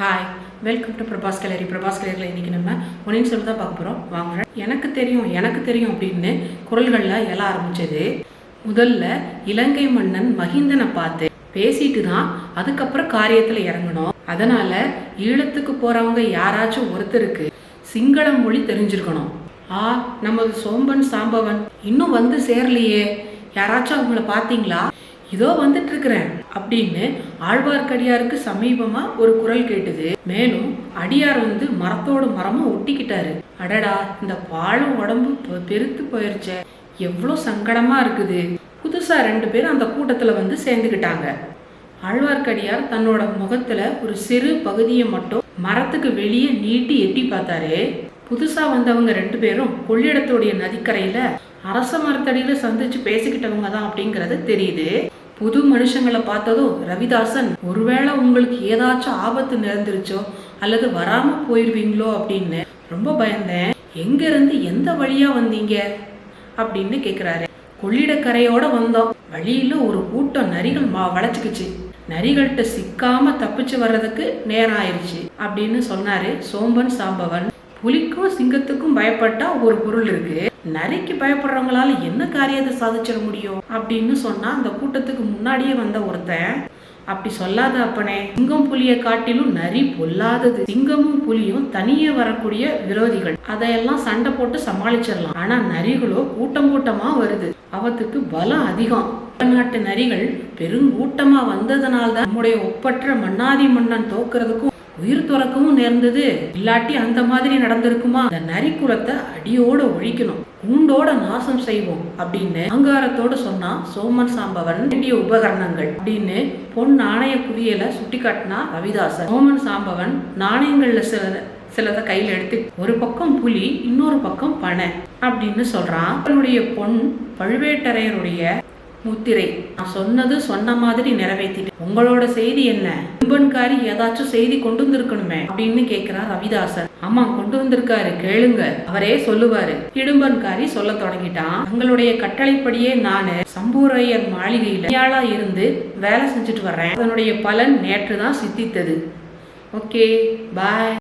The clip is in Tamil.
ஹாய் வெல்கம் டு பிரபாஸ் கலரி பிரபாஸ் கலரியில் இன்றைக்கி நம்ம பொன்னியின் சொல்லி தான் பார்க்க போகிறோம் வாங்க. எனக்கு தெரியும் எனக்கு தெரியும் அப்படின்னு குரல்களில் எழ ஆரம்பிச்சது. முதல்ல இலங்கை மன்னன் மகிந்தனை பார்த்து பேசிட்டு தான் அதுக்கப்புறம் காரியத்தில் இறங்கணும். அதனால ஈழத்துக்கு போகிறவங்க யாராச்சும் ஒருத்தருக்கு சிங்கள மொழி தெரிஞ்சிருக்கணும். ஆ நமது சோம்பன் சாம்பவன் இன்னும் வந்து சேரலையே. யாராச்சும் அவங்கள பார்த்தீங்களா? இதோ வந்துட்டு இருக்கிறேன் அப்படின்னு ஆழ்வார்க்கடியாருக்கு சமீபமா ஒரு குரல் கேட்டுது. மேலும் அடியார் வந்து மரத்தோட மரமா ஒட்டிக்கிட்டாரு. அடடா இந்த பாழும் உடம்பு பெருத்து போயிருச்ச. எவ்வளோ சங்கடமா இருக்குது. புதுசா ரெண்டு பேரும் அந்த கூட்டத்துல வந்து சேர்ந்துக்கிட்டாங்க. ஆழ்வார்க்கடியார் தன்னோட முகத்துல ஒரு சிறு பகுதியை மட்டும் மரத்துக்கு வெளியே நீட்டி எட்டி பார்த்தாரு. புதுசா வந்தவங்க ரெண்டு பேரும் கொள்ளிடத்துடைய நதிக்கரையில அரச மரத்தடியில சந்திச்சு பேசிக்கிட்டவங்க தான் அப்படிங்கறது தெரியுது. புது மனுஷங்களை பார்த்ததும் ரவிதாசன் ஒருவேளை உங்களுக்கு ஏதாச்சும் ஆபத்து நேர்ந்துருச்சோ அல்லது வராம போயிருவீங்களோ அப்படின்னு ரொம்ப பயந்தேன். எங்க இருந்து எந்த வழியா வந்தீங்க? அப்படின்னு கேக்குறாரு. கொள்ளிடக்கரையோட வந்தோம். வழியில ஒரு கூட்டம் நரிகள் மா வளைச்சுக்குச்சு. நரிகள்கிட்ட சிக்காம தப்பிச்சு வர்றதுக்கு நேரம் ஆயிருச்சு அப்படின்னு சொன்னாரு சோம்பன் சாம்பவன். புலிக்கும் சிங்கத்துக்கும் பயப்பட்டா ஒரு பொருள் இருக்கு. நரிக்கு பயப்படுறவங்களால என்ன காரியத்தை சாதிச்சிட முடியும்? அப்படின்னு சொன்னா அந்த கூட்டத்துக்கு முன்னாடியே வந்த ஒருத்தன் அப்படி சொல்லாத அப்பனே சிங்கம் புலியை காட்டிலும் நரி பொல்லாதது. சிங்கமும் புலியும் தனியே வரக்கூடிய விரோதிகள். அதையெல்லாம் சண்டை போட்டு சமாளிச்சிடலாம். ஆனா நரிகளோ கூட்டம் கூட்டமா வருது. அவத்துக்கு பலம் அதிகம். நாட்டு நரிகள் பெருங்கூட்டமா வந்ததுனால்தான் நம்முடைய ஒப்பற்ற மன்னாதி மன்னன் தோக்குறதுக்கும் உயிர் துறக்கவும் நேர்ந்தது. இல்லாட்டி அந்த மாதிரி நடந்திருக்குமா? அந்த நரிக்குலத்தை அடியோட ஒழிக்கணும். உண்டோட நாசம் செய்வோம் அப்படின்னு அங்காரத்தோட சொன்னா சோமன் சாம்பவன் வேண்டிய உபகரணங்கள் அப்படின்னு பொன் நாணய குவியலை சுட்டி காட்டினா ரவிதாசன் சோமன் சாம்பவன் நாணயங்கள்ல சில சிலதை கையில எடுத்து ஒரு பக்கம் புலி இன்னொரு பக்கம் பனை அப்படின்னு சொல்றான். அவனுடைய பொன் பழுவேட்டரையருடைய முத்திரை. நான் சொன்னது சொன்ன மாதிரி நிறைவேற்றிட்டேன் உங்களோட செய்தி என்ன? கும்பன்காரி ஏதாச்சும் செய்தி கொண்டு வந்திருக்கணுமே அப்படின்னு கேக்குறார் ரவிதாசன். ஆமா கொண்டு வந்திருக்காரு. கேளுங்க. அவரே சொல்லுவாரு. இடும்பன்காரி சொல்ல தொடங்கிட்டான். தங்களுடைய கட்டளைப்படியே நானு சம்பூரையர் மாளிகையில ஆளா இருந்து வேலை செஞ்சுட்டு வர்றேன். அதனுடைய பலன் நேற்று தான் சித்தித்தது. Okay bye.